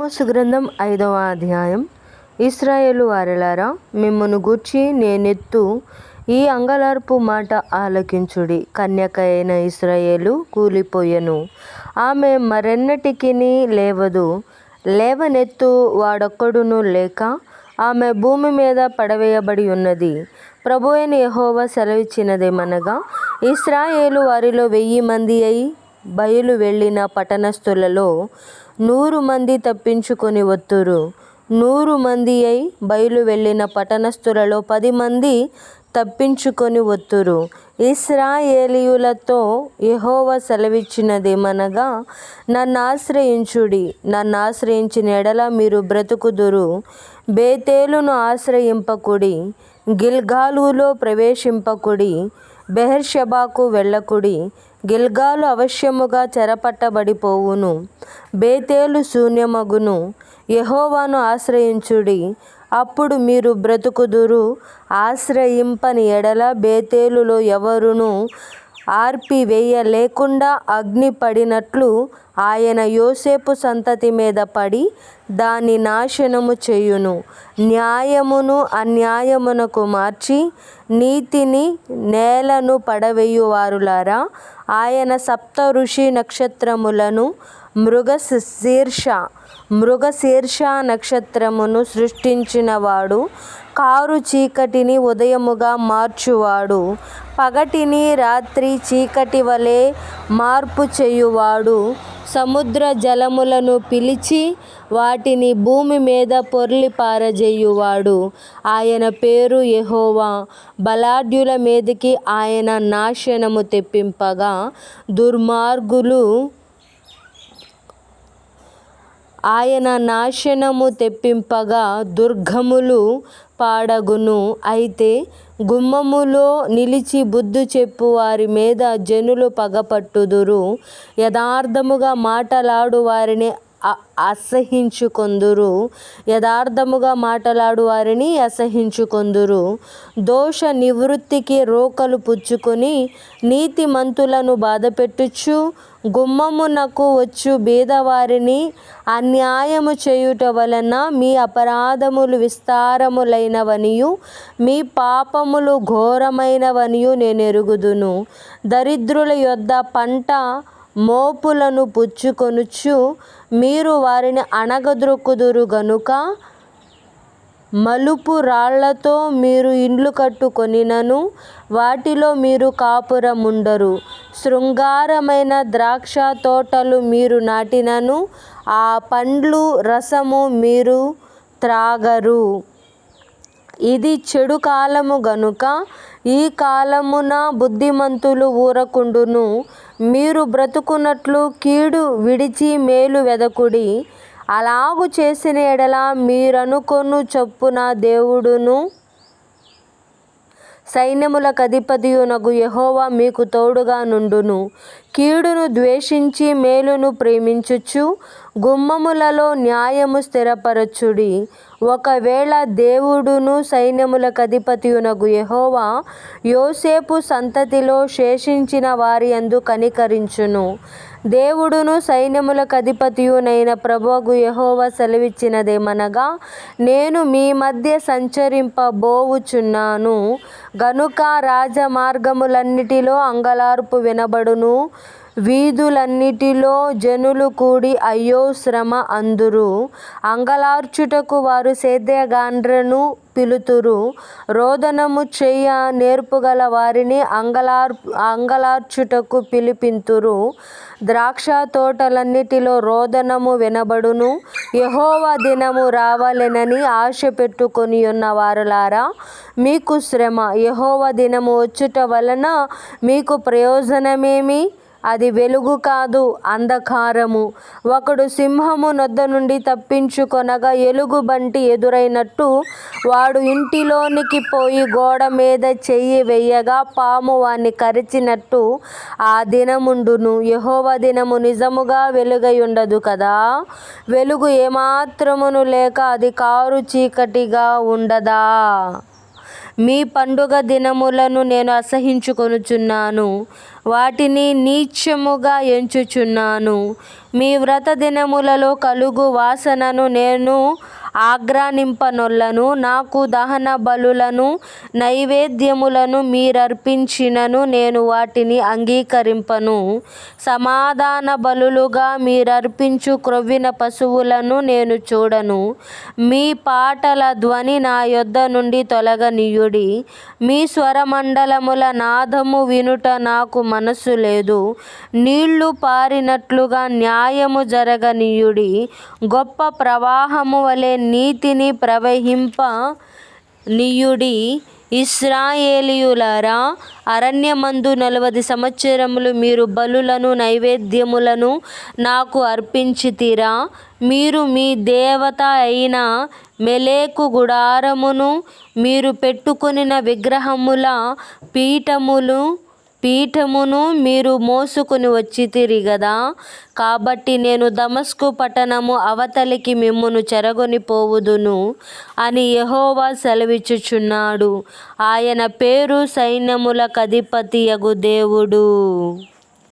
ఆమోసు గ్రంథం ఐదవ అధ్యాయం. ఇస్రాయేలు వారలారా మిమ్మను గూర్చి నేనెత్తు ఈ అంగలార్పు మాట ఆలకించుడి. కన్యక అయిన ఇస్రాయేలు కూలిపోయెను. ఆమె మరెన్నటికిని లేవదు. లేవనెత్తు వాడొక్కడును లేక ఆమె భూమి మీద పడవేయబడి ఉన్నది. ప్రభు అయిన యహోవా సెలవిచ్చినదేమనగా ఇస్రాయేలు వారిలో వెయ్యి మంది అయి బయలు వెళ్ళిన పట్టణస్థులలో నూరు మంది తప్పించుకొని వత్తురు నూరు మంది అయి బయలు వెళ్ళిన పట్టణస్థులలో పది మంది తప్పించుకొని వత్తురు ఇస్రాయేలీయులతో యహోవ సెలవిచ్చినదేమనగా నన్ను ఆశ్రయించుడి. నన్ను ఆశ్రయించిన ఎడల మీరు బ్రతుకుదురు. బేతేలును ఆశ్రయింపకుడి. గిల్గాలులో ప్రవేశింపకుడి. బెహర్షబాకు వెళ్ళకుడి. గిల్గాలు అవశ్యముగా చెరపట్టబడిపోవును. బేతేలు శూన్యమగును. యహోవాను ఆశ్రయించుడి. అప్పుడు మీరు బ్రతుకుదురు. ఆశ్రయింపని ఎడల బేతేలులో ఎవరును ఆర్పివేయలేకుండా అగ్ని పడినట్లు ఆయన యోసేపు సంతతి మీద పడి దాని నాశనము చేయును. న్యాయమును అన్యాయమునకు మార్చి నీతిని నేలను పడవేయువారులారా. ఆయన సప్త ఋషి నక్షత్రములను మృగశీర్ష. మృగశీర్ష నక్షత్రమును సృష్టించినవాడు కారు చీకటిని ఉదయముగా మార్చువాడు పగటిని రాత్రి చీకటి వలె మార్పు చేయువాడు సముద్ర జలములను పిలిచి వాటిని భూమి మీద పొర్లి పారజేయువాడు. ఆయన పేరు యెహోవా. బలాఢ్యుల మీదకి ఆయన నాశనము తెప్పింపగా దుర్మార్గులు ఆయన నాశనము తెప్పింపగా దుర్గములు పాడగును. అయితే గుమ్మములో నిలిచి బుద్ధి చెప్పు వారి మీద జనులు పగపట్టుదురు. యథార్థముగా మాటలాడు వారిని అసహించుకొందురు. యథార్థముగా మాటలాడు వారిని అసహించుకొందురు. దోష నివృత్తికి రోకలు పుచ్చుకొని నీతిమంతులను బాధపెట్టుచు గుమ్మమునకు వచ్చు బీదవారిని అన్యాయము చేయుట వలన మీ అపరాధములు విస్తారములైనవనియు మీ పాపములు ఘోరమైనవనియు నేను ఎరుగుదును దరిద్రుల యొద్ద పంట మోపులను పుచ్చుకొనుచు మీరు వారిని అణగద్రొక్కుదురు గనుక మలుపు రాళ్ళతో మీరు ఇండ్లు కట్టుకొనినను వాటిలో మీరు కాపురముండరు. శృంగారమైన ద్రాక్ష తోటలు మీరు నాటినను ఆ పండ్లు రసము మీరు త్రాగరు. ఇది చెడు కాలము గనుక ఈ కాలమున బుద్ధిమంతులు ఊరకుండును. మీరు బ్రతుకున్నట్లు కీడు విడిచి మేలు వెదకుడి. అలాగు చేసిన ఎడల మీరనుకొను చొప్పున దేవుడును. సైన్యములకు అధిపతియునగు యెహోవా మీకు తోడుగా నుండును. కీడును ద్వేషించి మేలును ప్రేమించుచు గుమ్మములలో న్యాయము స్థిరపరచుడి. ఒకవేళ దేవుడును సైన్యములకు అధిపతియునగు యహోవా యోసేపు సంతతిలో శేషించిన వారి యందు కనికరించును. దేవుడును సైన్యములకు అధిపతియునైన ప్రభువగు యహోవా సెలవిచ్చినదేమనగా నేను మీ మధ్య సంచరింపబోవుచున్నాను. గనుక రాజమార్గములన్నిటిలో అంగలార్పు వినబడును. వీధులన్నిటిలో జనులు కూడి అయ్యో శ్రమ అందురు. అంగలార్చుటకు వారు సేద్యగాండ్రను పిలుతురు. రోదనము చెయ్య నేర్పుగల వారిని అంగలార్ అంగలార్చుటకు పిలిపింతురు. ద్రాక్ష తోటలన్నిటిలో రోదనము వినబడును. యహోవ దినము రావాలెనని ఆశ పెట్టుకొని ఉన్న వారులారా మీకు శ్రమ. యహోవ దినము వచ్చుట వలన మీకు ప్రయోజనమేమి? అది వెలుగు కాదు అంధకారము. ఒకడు సింహము నొద్ద నుండి తప్పించుకొనగా ఎలుగుబంటి ఎదురైనట్టు వాడు ఇంటిలోనికి పోయి గోడ మీద చెయ్యి వెయ్యగా పాము వాణ్ణి కరిచినట్టు ఆ దినముండును. యహోవ దినము నిజముగా వెలుగై ఉండదు కదా? వెలుగు ఏమాత్రమును లేక అది కారు చీకటిగా ఉండదా? మీ పండుగ దినములను నేను అసహించుకొనుచున్నాను. వాటిని నీచముగా ఎంచుచున్నాను. మీ వ్రత దినములలో కలుగు వాసనను నేను ఆగ్రానింపనొల్లను నాకు దహన బలులను నైవేద్యములను మీరర్పించినను. నేను వాటిని అంగీకరింపను. సమాధాన బలులుగా మీరర్పించు క్రొవ్విన పశువులను నేను చూడను. మీ పాటల ధ్వని నా యొద్ద నుండి తొలగనీయుడి. మీ స్వరమండలముల నాదము వినుట నాకు మనసు లేదు. నీళ్ళు పారినట్లుగా న్యాయము జరగనీయుడి. గొప్ప ప్రవాహము వలె నీతిని ప్రవహింప నీయుడి ఇస్రాయేలియులారా అరణ్యమందు నలవది సంవత్సరములు మీరు బలులను నైవేద్యములను నాకు అర్పించితిరా. మీరు మీ దేవత అయిన మెలేకు గుడారమును మీరు పెట్టుకుని విగ్రహముల పీఠములు పీఠమును మీరు మోసుకొని వచ్చితిరి గదా? కాబట్టి నేను దమస్కు పట్టణము అవతలికి మిమ్మును చెరగొని పోవుదును అని యహోవా సెలవిచ్చుచున్నాడు. ఆయన పేరు సైన్యములకధిపతియగు దేవుడు.